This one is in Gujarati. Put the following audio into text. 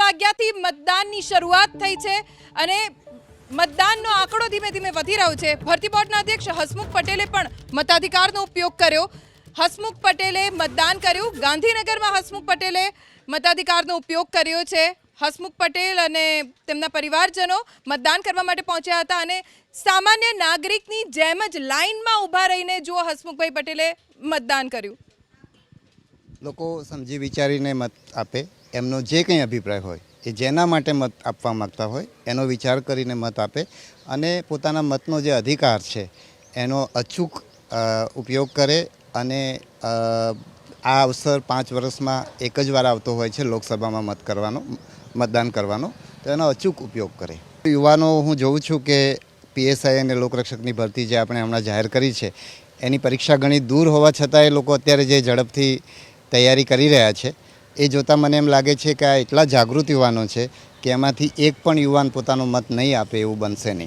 વાગ્યાથી મતદાનની શરૂઆત થઈ છે અને મતદાનનો આંકડો ધીમે ધીમે વધી રહ્યો છે. ભરતી બોર્ડના અધ્યક્ષ હસમુખ પટેલે પણ મતાધિકારનો ઉપયોગ કર્યો. હસમુખ પટેલે મતદાન કર્યું. ગાંધીનગરમાં હસમુખ પટેલે મતાધિકારનો ઉપયોગ કર્યો છે. હસમુખ પટેલ અને તેમના પરિવારજનો મતદાન કરવા માટે પહોંચ્યા હતા અને સામાન્ય નાગરિકની જેમ જ લાઇનમાં ઊભા રહીને જુઓ હસમુખભાઈ પટેલે મતદાન કર્યું. લોકો સમજી વિચારીને મત આપે. એમનો જે કંઈ અભિપ્રાય હોય, એ જેના માટે મત આપવા માગતા હોય, એનો વિચાર કરીને મત આપે અને પોતાના મતનો જે અધિકાર છે, એનો અચૂક ઉપયોગ કરે અને આ અવસર પાંચ વર્ષમાં એક જ વાર આવતો હોય છે લોકસભામાં મત કરવાનો, મતદાન કરવાનો, તો એનો અચૂક ઉપયોગ કરે. યુવાનો, હું જોઉં છું કે પીએસઆઈ અને લોકરક્ષકની ભરતી જે આપણે હમણાં જાહેર કરી છે, એની પરીક્ષા ઘણી દૂર હોવા છતાં એ લોકો અત્યારે જે ઝડપથી તૈયારી કરી રહ્યા છે એ જોતાં મને એમ લાગે છે કે આ એટલા જાગૃત યુવાનો છે કે એમાંથી એક પણ યુવાન પોતાનો મત નહીં આપે એવું બનશે નહીં.